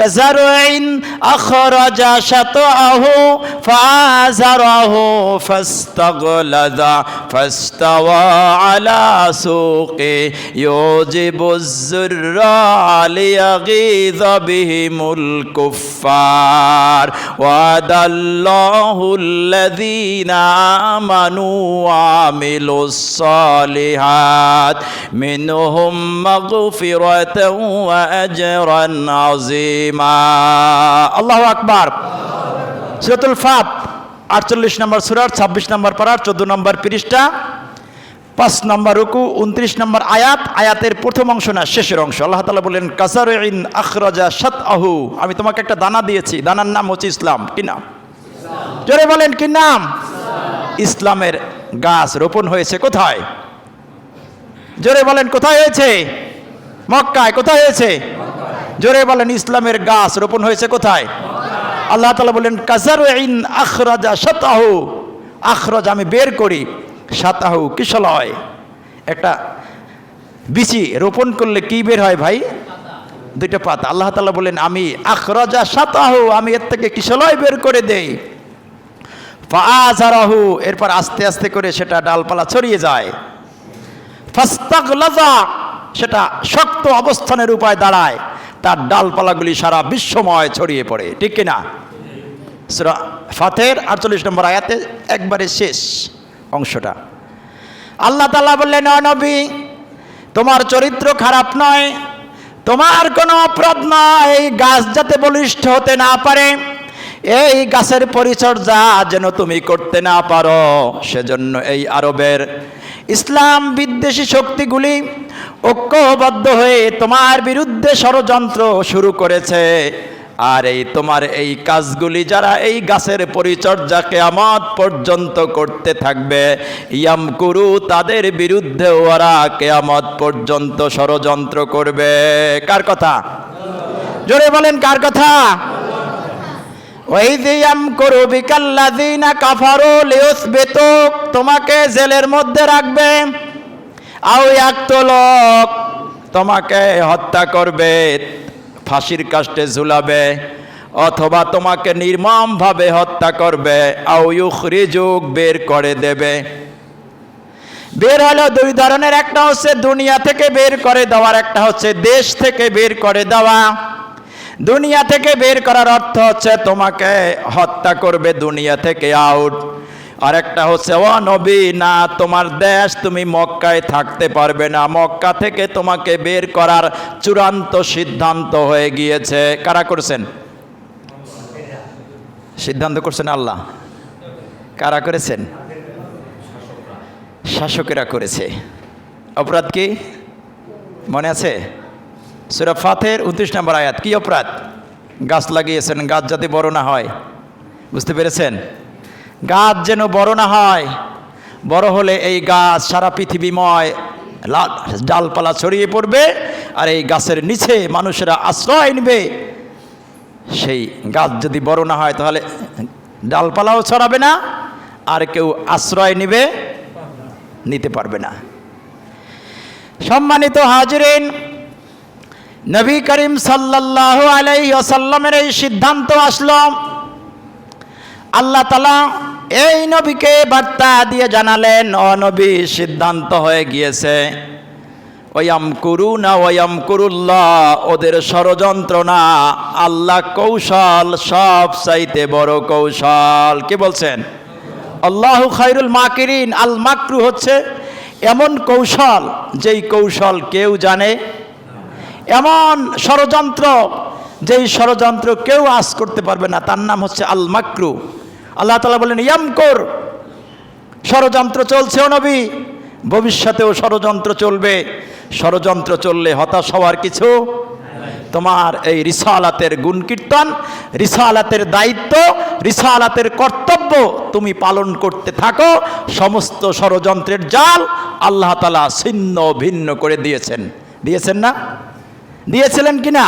كزرع أخرج شطأه فآزره فاستغلظ فاستوى على سوقه. يوجب الزراع ليغيظ بهم الكفار. وعد الله الذين آمنوا وعملوا الصالحات. منهم مغفرة وأجرا عظيما. আল্লাহ আকবার। ফাত, আটচল্লিশ নম্বর সুরার ছাব্বিশ নম্বর পাড়ার চোদ্দ নম্বর পৃষ্ঠা, পাঁচ নম্বর রুকু উনত্রিশ নম্বর আয়াত, আয়াতের প্রথম অংশ না, শেষের অংশ। আল্লাহ তালা বললেন আখরাজা আহু আমি তোমাকে একটা দানা দিয়েছি, দানার নাম হচ্ছে ইসলাম। কি নাম? জোরে বলেন, কি নাম? ইসলামের গাছ রোপণ হয়েছে কোথায়? জোরে বলেন, কোথায় হয়েছে? মক্কায়, কোথায় হয়েছে? জোরে বলেন, ইসলামের গাছ রোপণ হয়েছে কোথায়? আল্লাহ তালা বললেন কাজার ইন আখরাজা সাতাহু আখরাজ আমি বের করি সাতাহু কিশলয় একটা বিচি রোপণ করলে কি বের হয় ভাই? দুইটা পাতা। আল্লাহ তালা বললেন আমি আখরাজা সাতাহু আমি এর থেকে কিশলয় বের করে দেই। ফাআজারাহু, এরপর আস্তে আস্তে করে সেটা ডালপালা ছড়িয়ে যায়। ফাস্তাগলাজা সেটা শক্ত অবস্থানের উপায় দাঁড়ায়। তার ডালপালাগুলি সারা বিশ্বময় ছড়িয়ে পড়ে, ঠিক কিনা? ফাতের আটচল্লিশ নম্বর আয়াতে একবারে শেষ অংশটা। আল্লাহ তালা বললেন "অ নবী, তোমার চরিত্র খারাপ নয়, তোমার কোনো অপরাধ নয়, এই গাছ যাতে বলিষ্ঠ হতে না পারে, এই গাছের পরিচর্যা যেন তুমি করতে না পারো। সেজন্য এই আরবের ইসলাম বিদ্বেষী শক্তিগুলি ঐক্যবদ্ধ হয়ে তোমার বিরুদ্ধে ষড়যন্ত্র শুরু করেছে। আর এই তোমার এই কাজগুলি যারা এই গাছের পরিচর্যা কেয়ামত পর্যন্ত করতে থাকবে ইয়াম কুরু তাদের বিরুদ্ধে ওরা কেয়ামত পর্যন্ত ষড়যন্ত্র করবে। কার কথা? জোরে বলেন, কার কথা? তোমাকে জেলের মধ্যে রাখবে। আও লোক তোমাকে হত্যা করবে, ফাঁসির কাষ্টে ঝুলাবে, অথবা তোমাকে নির্মমভাবে হত্যা করবে, আও ইউখরিজুক বের করে দেবে। বের হলো দুই ধরনের, একটা হচ্ছে দুনিয়া থেকে বের করে দেওয়ার, একটা হচ্ছে দেশ থেকে বের করে দেওয়া। দুনিয়া থেকে বের করার অর্থ হচ্ছে তোমাকে হত্যা করবে দুনিয়া থেকে আউট আর একটা হচ্ছে, ও নবী, না, তোমার দেশ তুমি মক্কায় থাকতে পারবে না। মক্কা থেকে তোমাকে বের করার চূড়ান্ত সিদ্ধান্ত হয়ে গিয়েছে। কারা করছেন? সিদ্ধান্ত করছেন আল্লাহ। কারা করেছেন? শাসকেরা করেছে। অপরাধ কি? মনে আছে? সুরা ফাতের উনত্রিশ নম্বর আয়াত, কি অপরাধ? গাছ লাগিয়েছেন, গাছ যাতে বড় না হয়। বুঝতে পেরেছেন? গাছ যেন বড় না হয়, বড় হলে এই গাছ সারা পৃথিবীময় ডালপালা ছড়িয়ে পড়বে আর এই গাছের নিচে মানুষেরা আশ্রয় নেবে। সেই গাছ যদি বড় না হয় তাহলে ডালপালাও ছড়াবে না, আর কেউ আশ্রয় নেবে, নিতে পারবে না। সম্মানিত হাজরিন, নবী করিম সাল্লাহ আলাই আসাল্লামের এই সিদ্ধান্ত আসলো। আল্লাহ তালা এই নবীকে বার্তা দিয়ে জানালেন, ও নবী, সিদ্ধান্ত হয়ে গিয়েছে। ওয়াম কুরু না ওয়াম কুরুল্লাহ, ওদের ষড়যন্ত্র না আল্লাহ কৌশল সব চাইতে বড় কৌশল। কি বলছেন? আল্লাহ খাইরুল মাকিরিন, আল মাকরু হচ্ছে এমন কৌশল যেই কৌশল কেউ জানে, এমন ষড়যন্ত্র যেই ষড়যন্ত্র কেউ আজ করতে পারবে না। তার নাম হচ্ছে আল মাকরু। আল্লাহ তালা বলেন ইয়ামকর ষড়যন্ত্র চলছেও নবী, ভবিষ্যতেও ষড়যন্ত্র চলবে। ষড়যন্ত্র চললে হতাশ হওয়ার কিছু তোমার এই রিসালাতের গুণ কীর্তন রিসালাতের দায়িত্ব, রিসালাতের কর্তব্য তুমি পালন করতে থাকো। সমস্ত ষড়যন্ত্রের জাল আল্লাহ তালা ছিন্ন ভিন্ন করে দিয়েছেন। দিয়েছেন না? দিয়েছিলেন কি না